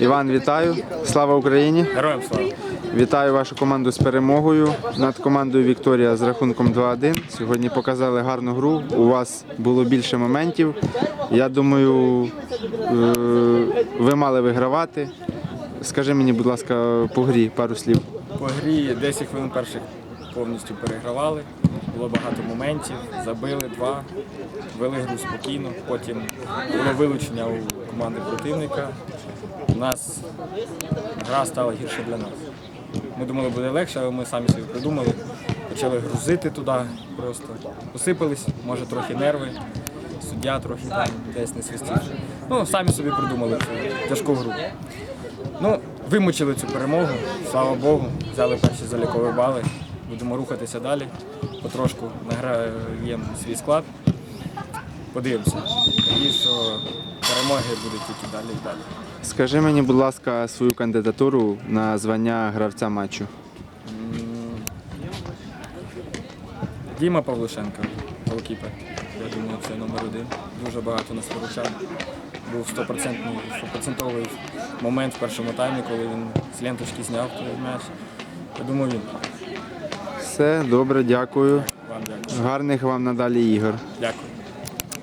Іван, вітаю. Слава Україні! Героям слава. Вітаю вашу команду з перемогою над командою Вікторія з рахунком 2-1. Сьогодні показали гарну гру. У вас було більше моментів. Я думаю, е, ви мали вигравати. Скажи мені, будь ласка, по грі пару слів. По грі 10 хвилин перших повністю перегравали. Було багато моментів, забили два, вели гру спокійно. Потім було вилучення у команди противника. У нас гра стала гірше для нас. Ми думали, буде легше, але ми самі собі придумали. Почали грузити туди просто. Посипались, може трохи нерви. Суддя трохи там десь не свистів. Ну, самі собі придумали цю тяжку гру. Ну, вимучили цю перемогу, слава Богу, взяли перші залікові бали. Будемо рухатися далі. Потрошку награємо свій склад. Подивимося. І що перемоги будуть тільки далі і далі. Скажи мені, будь ласка, свою кандидатуру на звання гравця матчу. Діма Павлушенко, голкіпер. Я думаю, це номер один. Дуже багато нас виручав. Був 100%, 100% момент в першому таймі, коли він з ленточки зняв той м'яч. Я думаю, він. Все, добре, дякую. Вам дякую. Гарних вам надалі ігор. Дякую.